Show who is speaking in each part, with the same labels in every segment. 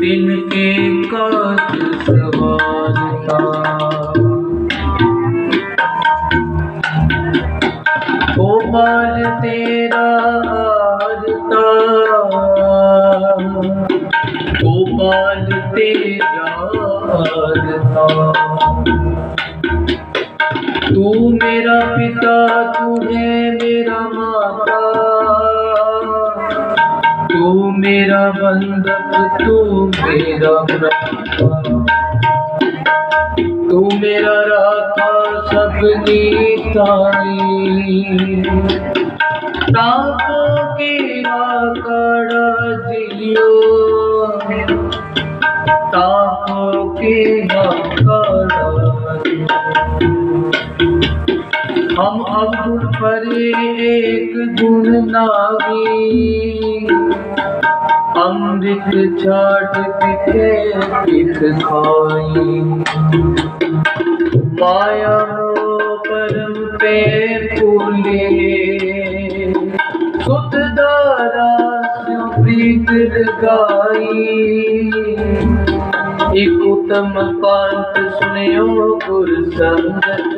Speaker 1: ਬਿਨ ਕੇ ਕਾਜ ਸਵਾਰਤਾ ਗੋਪਾਲ ਤੇਰਾ ਆਰਤਾ ਗੋਪਾਲ ਤੇਰਾ ਤੂੰ ਮੇਰਾ ਪਿਤਾ, ਤੂੰ ਹੈ ਮੇਰਾ ਮਾਤਾ। ਤੂੰ ਮੇਰਾ ਬੰਦਕ ਤੂੰ ਮੇਰਾ ਰੱਬਾ ਤੂੰ ਮੇਰਾ ਰਾਖਾ ਸਭ ਦੀ ਤਾਈ ਤਾਪੋ ਕੀ ਰਾਕੜਾ ਜਿਲਿਓ। ਤਾਪੋ ਕੀ ਰਾਕੜਾ ਹਮ ਅਬਦੁਲ ਪਰੇ ਇੱਕ ਅੰਮ੍ਰਿਤ ਛਾਟ ਪਿਖੇ ਪਿਖ ਖਾਈ ਮਾਇਆ ਮੋਹ ਪਰਮ ਪੇ ਭੂਲੇ। ਸੁਤ ਦਾਰਾ ਸਿਉ ਪ੍ਰੀਤ ਲਗਾਈ। ਇਕ ਉਤਮ ਪੰਥ ਸੁਨਿਓ ਗੁਰ ਸੰਗਤ।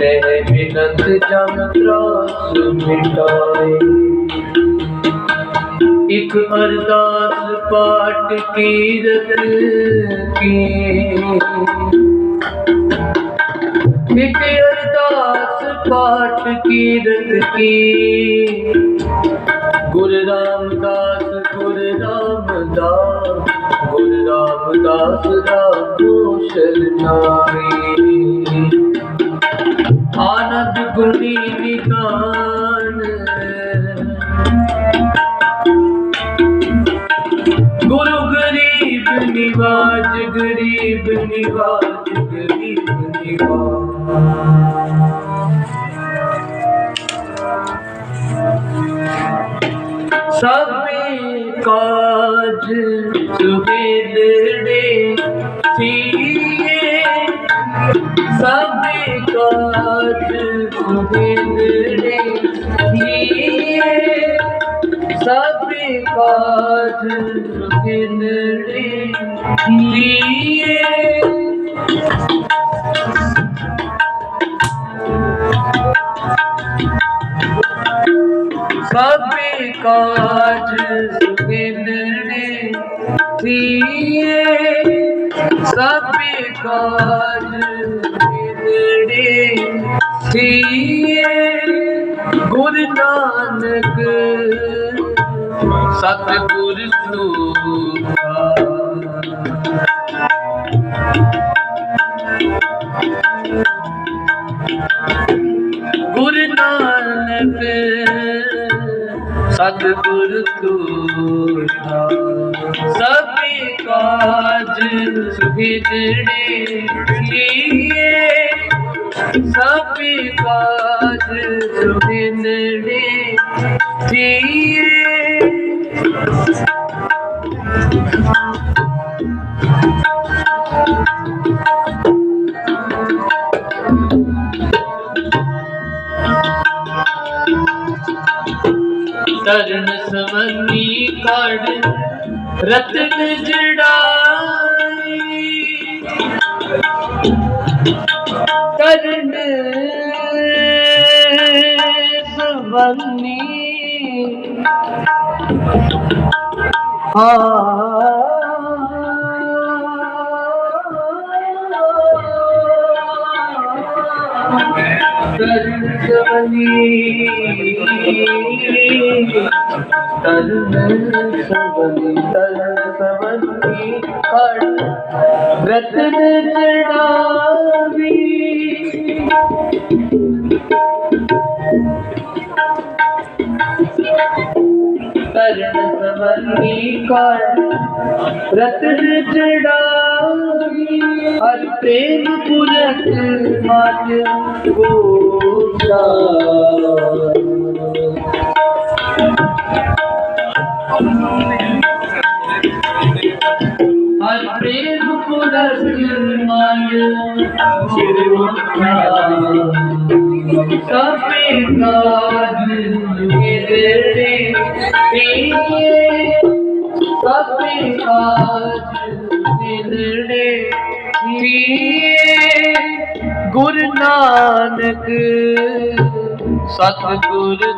Speaker 1: ਤੈ ਬਿਨਤ ਜਮ ਤਰਾਸ ਮਿਟਾਏ। ਇੱਕ ਅਰਦਾਸ ਪਾਠ ਕੀਰਤ ਕੀ। ਇੱਕ ਅਰਦਾਸ ਪਾਠ ਕੀਰਤ ਕੀ। ਗੁਰ ਰਾਮਦਾਸ ਗੁਰ ਰਾਮਦਾਸ ਗੁਰ ਰਾਮਦਾਸ ਦਾ ਰਾਮੋ ਸ਼ਰਨਾਈ ਆਨੰਦ ਗੁਣੀ ਨਿਦਾਨ ਨਿਵਾਜ ਗਰੀਬ ਨਿਵਾਜ ਗਰੀਬ ਨਿਵਾਜ ਸਭੇ ਕਾਜ ਸੁਬੇਦੜੇ ਸੀਏ ਸਭੇ ਕਾਜ ਸੁਬੇਦੜੇ ਸੀਏ ਸਭੇ ਕਾਜ ਸੁਬੇਦੜੇ ਸੀਏ ਸਭੇ ਕਾਜ ਸੁਬੇਦੜੇ ਸੀਏ ਸਭੇ ਕਾਜ ਸੁਬੇਦੜੇ ਸੀਏ ਗੁਰੂ ਨਾਨਕ ਸਤਿਗੁਰ ਸੂਖਾ ਸਤਿਗੁਰ ਤੂਠਾ ਸਭੇ ਕਾਜ ਸੁਭਿਦੜੇ ਕੀਏ। ਸਭੇ ਕਾਜ ਸੁਭਿਦੜੇ ਕੀਏ। ਤਰਨ ਸਵੰਨੀ ਤਰਨ ਸਵੰਨੀ ਤਰਨ ਕੜ ਰਤਨ ਜੜਾਵੀ ਤਰਨ ਸਵੰਨੀ ਹਾਂ रतन चढ़ावी। करण सवनी रतन चढ़ावी हर प्रेम पुरत मत ਸਭੇ ਕਾਜ ਗੁਰੂ ਨਾਨਕ ਸਤਿਗੁਰ